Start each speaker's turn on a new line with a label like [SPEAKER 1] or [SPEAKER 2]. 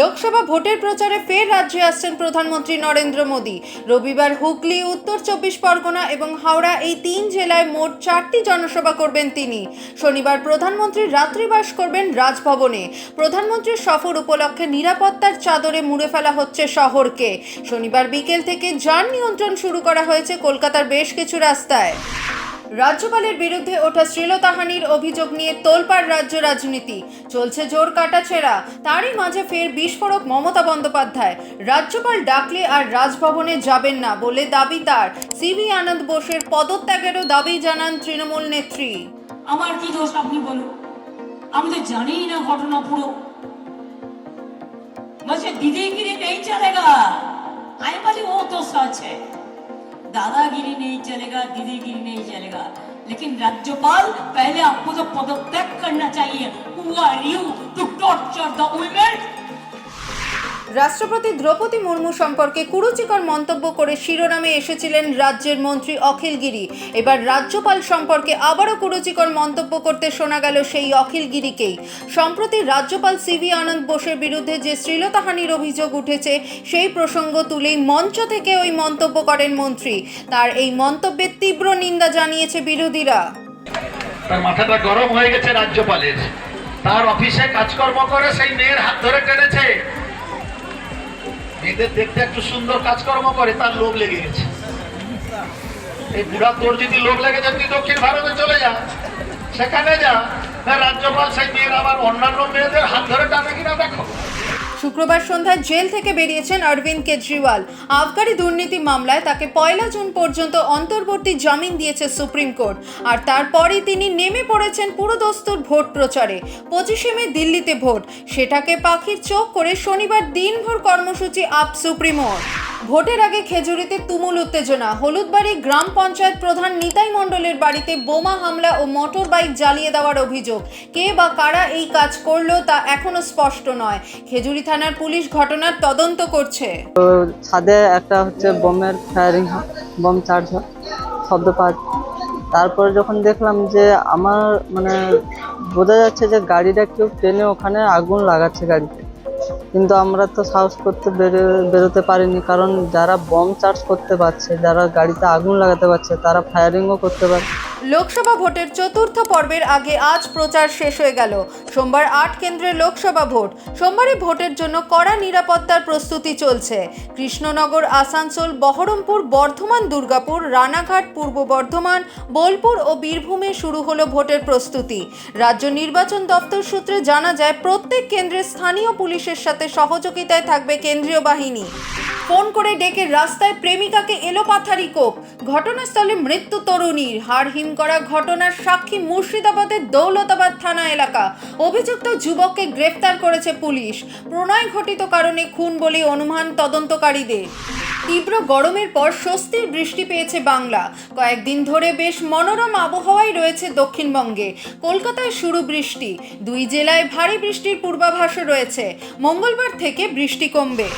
[SPEAKER 1] লোকসভা ভোটের প্রচারে ফের রাজ্যে আসছেন প্রধানমন্ত্রী নরেন্দ্র মোদী। রবিবার হুগলি, উত্তর চব্বিশ পরগনা এবং হাওড়া এই তিন জেলায় মোট চারটি জনসভা করবেন তিনি। শনিবার প্রধানমন্ত্রী রাত্রিবাস করবেন রাজভবনে। প্রধানমন্ত্রীর সফর উপলক্ষে নিরাপত্তার চাদরে মুড়ে ফেলা হচ্ছে শহরকে। শনিবার বিকেল থেকে যান নিয়ন্ত্রণ শুরু করা হয়েছে কলকাতার বেশ কিছু রাস্তায়। রাজ্যপালের বিরুদ্ধে ওঠা শ্রীলতাহানির অভিযোগ নিয়ে তোলপাড় রাজ্য রাজনীতি। চলছে জোর কাটাছেড়া। তারই মাঝে ফের বিস্ফোরক মমতা বন্দ্যোপাধ্যায়। রাজ্যপাল ডাকলে আর রাজভবনে যাবেন না বলে দাবি তার। সিবি আনন্দ বোসের পদত্যাগেরও দাবি জানান তৃণমূল নেত্রী।
[SPEAKER 2] আমার কি দোষ আপনি বলুন? আমি তো জানি না ঘটনা পুরো। দিদি কি নেই চলেগা? আমি বলি, ও দোষ আছে दादागिरी नहीं चलेगा, दीदीगिरी नहीं चलेगा। लेकिन राज्यपाल, पहले आपको तो पदत्याग करना चाहिए। Who are you to torture the women
[SPEAKER 1] রাষ্ট্রপতি দ্রৌপদী মুর্মু সম্পর্কে কুরুচিকর মন্তব্য করে শিরোনামে এসেছিলেন রাজ্যের মন্ত্রী অখিল গিরি। এবার রাজ্যপাল সম্পর্কে আবারও কুরুচিকর মন্তব্য করতে শোনা গেল সেই অখিল গিরিকেই। সম্প্রতি রাজ্যপাল সিভি আনন্দ বোসের বিরুদ্ধে যে শ্লীলতাহানির অভিযোগ উঠেছে, সেই প্রসঙ্গ তুলেই মঞ্চ থেকে ওই মন্তব্য করেন মন্ত্রী। তার এই মন্তব্যের তীব্র নিন্দা জানিয়েছে বিরোধীরা।
[SPEAKER 3] তার মাথাটা গরম হয়ে গেছে রাজ্যপালের। তার অফিসে কাজকর্ম করে সেই মেয়ের হাত ধরে টেনেছে। মেয়েদের দেখতে একটু সুন্দর কাজকর্ম করে, তার লোভ লেগে গেছে। এই বুড়া তোর যদি লোভ লেগে যায়, তুই দক্ষিণ ভারতে চলে যা। সেখানে যা। রাজ্যপাল সেই মেয়ের আবার অন্যান্য মেয়েদের হাত ধরে
[SPEAKER 1] শুক্রবার সন্ধ্যায় জেল থেকে বেরিয়েছেন অরবিন্দ কেজরিওয়াল। আবগারি দুর্নীতি মামলায় তাকে পয়লা জুন পর্যন্ত অন্তর্বর্তী জামিন দিয়েছে সুপ্রিম কোর্ট। আর তারপরই তিনি নেমে পড়েছেন পুরোদস্তুর ভোট প্রচারে। পঁচিশে মে দিল্লিতে ভোট। সেটাকে পাখির চোখ করে শনিবার দিনভর কর্মসূচি আপ সুপ্রিমোর ভোটের আগে খেজুরিতে তুমুল উত্তেজনা। হলুদবাড়ি গ্রাম পঞ্চায়েত প্রধান নিতাই মণ্ডলের বাড়িতে বোমা হামলা ও মোটর বাইক জ্বালিয়ে দেওয়ার অভিযোগ। কে বা কারা এই কাজ করল তা এখনও স্পষ্ট নয়। খেজুরি থানার পুলিশ ঘটনার তদন্ত করছে।
[SPEAKER 4] ছাদে একটা হচ্ছে বোমের ফায়ারিং বোম চার্জ হয়, শব্দ পাওয়া তারপরে যখন দেখলাম যে আমার মানে বোঝা যাচ্ছে যে গাড়িটা কেউ টেনে ওখানে আগুন লাগাচ্ছে গাড়িতে। কিন্তু আমরা তো সাহস করতে বেরো, বেরোতে পারিনি। কারণ যারা বম চার্জ করতে পারছে, যারা গাড়িতে আগুন লাগাতে পারছে, তারা ফায়ারিংও করতে পারে,
[SPEAKER 1] লোকসভা ভোটের চতুর্থ পর্বের আগে আজ প্রচার শেষ হয়ে গেল। সোমবার আট কেন্দ্রে লোকসভা ভোট। সোমবারে ভোটের জন্য কড়া নিরাপত্তার প্রস্তুতি চলছে। কৃষ্ণনগর, আসানসোল, বহরমপুর, বর্ধমান, দুর্গাপুর, রানাঘাট, পূর্ব বর্ধমান, বোলপুর ও বীরভূমে শুরু হলো ভোটের প্রস্তুতি। রাজ্য নির্বাচন দপ্তর সূত্রে জানা যায়, প্রত্যেক কেন্দ্রে স্থানীয় পুলিশের সাথে সহযোগিতায় থাকবে কেন্দ্রীয় বাহিনী। ফোন করে ডেকে রাস্তায় প্রেমিকাকে এলো পাথারি কোপ। ঘটনাস্থলে মৃত্যু তরুণীর। হারহিম করা ঘটনার সাক্ষী মুর্শিদাবাদের দৌলতাবাদ থানা এলাকা। অভিযুক্ত যুবককে গ্রেফতার করেছে পুলিশ। প্রণয় ঘটিত কারণে খুন বলে অনুমান তদন্তকারীদের। তীব্র গরমের পর স্বস্তির বৃষ্টি পেয়েছে বাংলা। কয়েকদিন ধরে বেশ মনোরম আবহাওয়াই রয়েছে দক্ষিণবঙ্গে। কলকাতায় শুরু বৃষ্টি। দুই জেলায় ভারী বৃষ্টির পূর্বাভাসও রয়েছে। মঙ্গলবার থেকে বৃষ্টি কমবে।